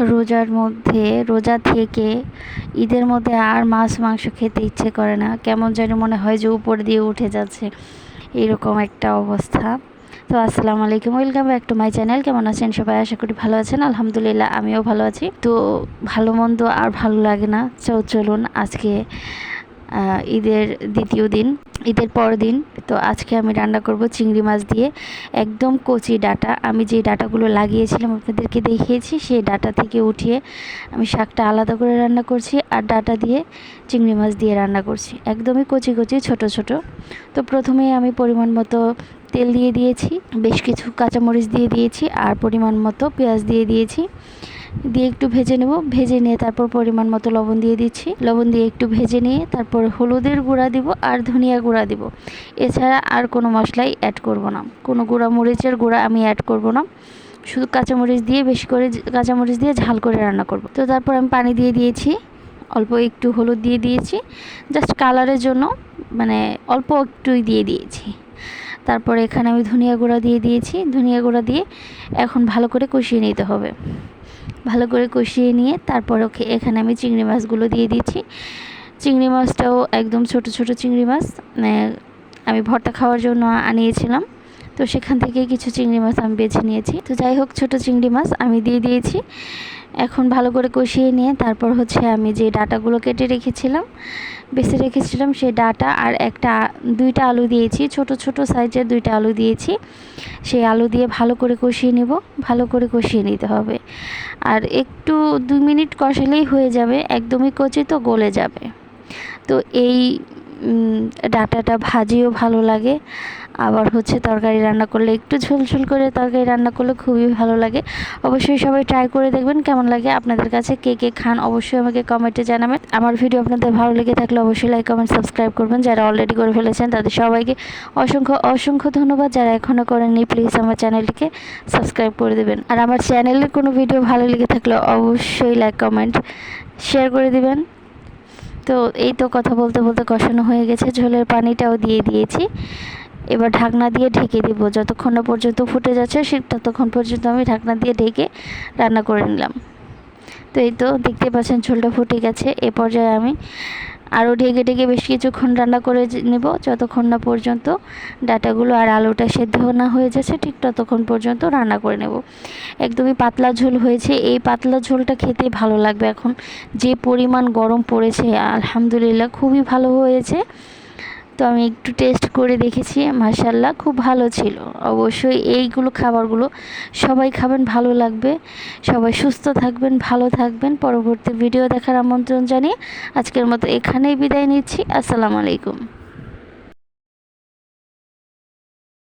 রোজার মধ্যে, রোজা থেকে ঈদের মধ্যে আর মাছ, মাংস খেতে ইচ্ছে করে না। কেমন যেন মনে হয় যে উপর দিয়ে উঠে যাচ্ছে। এরকম একটা অবস্থা। তো আসসালামু আলাইকুম। Welcome back to my channel কেমন আছেন সবাই? আশা করি ভালো আছেন। আলহামদুলিল্লাহ, আমিও ভালো আছি। তো ভালো মন্দ আর ভালো লাগে না। চলুন আজকে ঈদের দ্বিতীয় দিন, ঈদের পর দিন। তো আজকে আমি রান্না করব চিংড়ি মাছ দিয়ে একদম কচি ডাটা। আমি যে ডাটাগুলো লাগিয়েছিলাম আপনাদেরকে দেখিয়েছি, সেই ডাটা থেকে উঠিয়ে আমি শাকটা আলাদা করে রান্না করছি আর ডাটা দিয়ে চিংড়ি মাছ দিয়ে রান্না করছি। একদমই কচি কচি, ছোট ছোট। তো প্রথমেই আমি পরিমাণ মতো তেল দিয়ে দিয়েছি, বেশ কিছু কাঁচামরিচ দিয়ে দিয়েছি আর পরিমাণ মতো পেঁয়াজ দিয়ে দিয়েছি। দিয়ে একটু ভেজে নেব। ভেজে নিয়ে তারপর পরিমাণ মতো লবণ দিয়ে দিচ্ছি। লবণ দিয়ে একটু ভেজে নিয়ে তারপর হলুদের গুঁড়া দিব আর ধনিয়া গুঁড়া দিব। এছাড়া আর কোনো মশলাই অ্যাড করব না। কোনো গুঁড়া মরিচের গুঁড়া আমি অ্যাড করব না। শুধু কাঁচামরিচ দিয়ে বেশি করে কাঁচামরিচ দিয়ে ঝাল করে রান্না করব। তো তারপর আমি পানি দিয়ে দিয়েছি। অল্প একটু হলুদ দিয়ে দিয়েছি। জাস্ট কালারের জন্য মানে অল্প একটুই দিয়ে দিয়েছি। তারপর এখানে আমি ধনিয়া গুঁড়া দিয়ে দিয়েছি। ধনিয়া গুঁড়া দিয়ে এখন ভালো করে কষিয়ে নিতে হবে। ভালো করে কষিয়ে নিয়ে তারপর ওকে এখানে আমি চিংড়ি মাছগুলো দিয়ে দিচ্ছি। চিংড়ি মাছটাও একদম ছোট ছোট চিংড়ি মাছ মানে আমি ভর্তা খাওয়ার জন্য আনিয়েছিলাম। তো সেখান থেকে কিছু চিংড়ি মাছ আমি বেছে নিয়েছি। তো যাই হোক, ছোট চিংড়ি মাছ আমি দিয়ে দিয়েছি। এখন ভালো করে কষিয়ে নিয়ে তারপর হচ্ছে আমি যে ডাটাগুলো কেটে রেখেছিলাম, বেছে রেখেছিলাম সেই ডাটা আর একটা দুইটা আলু দিয়েছি। ছোট ছোট সাইজের দুইটা আলু দিয়েছি। সেই আলু দিয়ে ভালো করে কষিয়ে নেব। ভালো করে কষিয়ে নিতে হবে। আর একটু দুই মিনিট কষালেই হয়ে যাবে। একদমই কচি তো গলে যাবে। তো এই ডাটাটা ভাজিও ভালো লাগে। আবার হচ্ছে তরকারি রান্না করলে একটু ঝোলঝোল করে তরকারি রান্না করলে খুবই ভালো লাগে। অবশ্যই সবাই ট্রাই করে দেখবেন কেমন লাগে। আপনাদের কাছে কে কে খান অবশ্যই আমাকে কমেন্টে জানাবেন। আমার ভিডিও আপনাদের ভালো লেগে থাকলে অবশ্যই লাইক কমেন্ট সাবস্ক্রাইব করবেন। যারা অলরেডি করে ফেলেছেন তাদের সবাইকে অসংখ্য অসংখ্য ধন্যবাদ। যারা এখনও করেননি প্লিজ আমার চ্যানেলটিকে সাবস্ক্রাইব করে দেবেন। আর আমার চ্যানেলের কোনো ভিডিও ভালো লেগে থাকলে অবশ্যই লাইক কমেন্ট শেয়ার করে দিবেন। তো এই তো কথা বলতে বলতে কষানো হয়ে গেছে, ঝোলের পানিটাও দিয়ে দিয়েছি। এবার ঢাকনা দিয়ে ঢেকে দিব, যতক্ষণ না পর্যন্ত ফুটে যাচ্ছে সে ততক্ষণ পর্যন্ত আমি ঢাকনা দিয়ে ঢেকে রান্না করে নিলাম। তো এই তো দেখতে পাচ্ছেন ঝোলটা ফুটে গেছে, এ পর্যায়ে আমি আরও ঢেকে ঢেকে বেশ কিছুক্ষণ রান্না করে নেব। যতক্ষণ না পর্যন্ত ডাটাগুলো আর আলুটা সেদ্ধ না হয়ে যাচ্ছে, ঠিক ততক্ষণ পর্যন্ত রান্না করে নেব। একদমই পাতলা ঝোল হয়েছে। এই পাতলা ঝোলটা খেতে ভালো লাগবে এখন। যে পরিমাণ গরম পড়েছে, আলহামদুলিল্লাহ, খুবই ভালো হয়েছে। তো আমি একটু টেস্ট করে দেখেছি মাসাল্লাহ খুব ভালো ছিল। অবশ্যই এইগুলো খাবারগুলো সবাই খাবেন, ভালো লাগবে। সবাই সুস্থ থাকবেন, ভালো থাকবেন। পরবর্তী ভিডিও দেখার আমন্ত্রণ জানিয়ে আজকের মতো এখানেই বিদায় নিচ্ছি। আসসালামু আলাইকুম।